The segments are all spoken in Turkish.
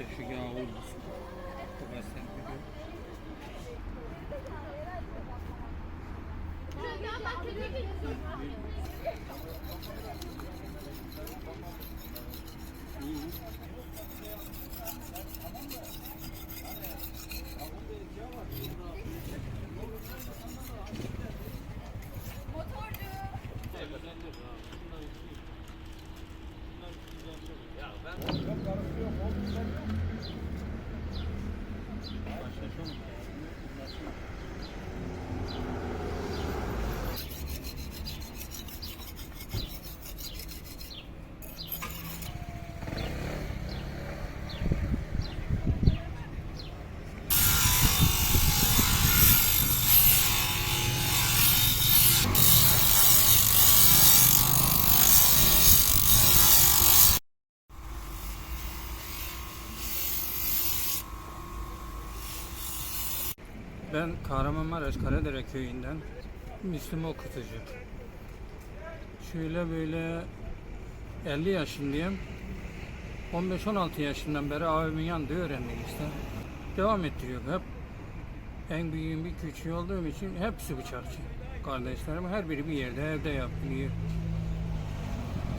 Işık yağı olmasın. Bu gazetenin biliyor. Ben Kahramanmaraş Karadere köyünden Müslüm okutucu. Şöyle böyle 50 yaşındayım. 15-16 yaşından beri abimin yanında öğrendim işte. Devam ettiriyor hep. En büyüğüm bir küçüğü olduğum için hepsi bıçakçı. Kardeşlerim her biri bir yerde evde yapıyor.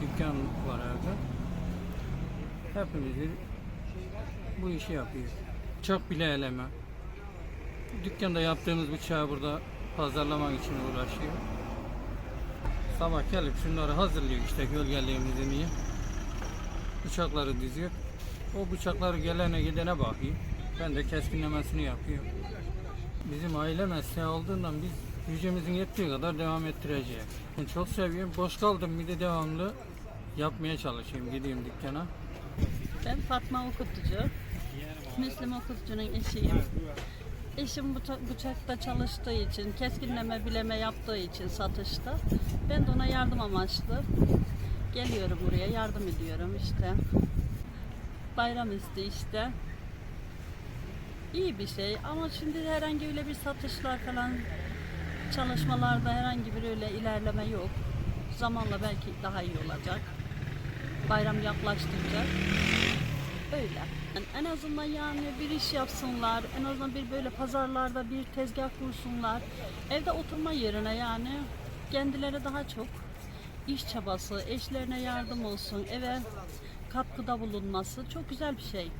Dükkan var evde. Hepimiz bu işi yapıyor. Bıçak bile eleme. Dükkanda yaptığımız bıçağı burada pazarlamak için uğraşıyor. Sabah gelip şunları hazırlıyor işte gölgeliğimizi niye. Bıçakları diziyor. O bıçakları gelene gidene bakıyor. Ben de keskinlemesini yapıyorum. Bizim aile mesleği olduğundan biz gücümüzün yettiği kadar devam ettireceğiz. Ben çok seviyorum. Boş kaldım bir de devamlı yapmaya çalışayım. Gideyim dükkana. Ben Fatma Okutucu. Müslüm Okutucu'nun eşiyim. Eşim bıça- bıçakta çalıştığı için, keskinleme bileme yaptığı için satışta. Ben de ona yardım amaçlı geliyorum buraya, yardım ediyorum işte. Bayram üstü işte. İyi bir şey ama şimdi herhangi öyle bir satışlar falan çalışmalarda herhangi bir öyle ilerleme yok. Zamanla belki daha iyi olacak. Bayram yaklaştıkça öyle. Yani en azından yani bir iş yapsınlar, en azından bir böyle pazarlarda bir tezgah kursunlar. Evde oturma yerine yani kendileri daha çok iş çabası, eşlerine yardım olsun, eve katkıda bulunması çok güzel bir şey.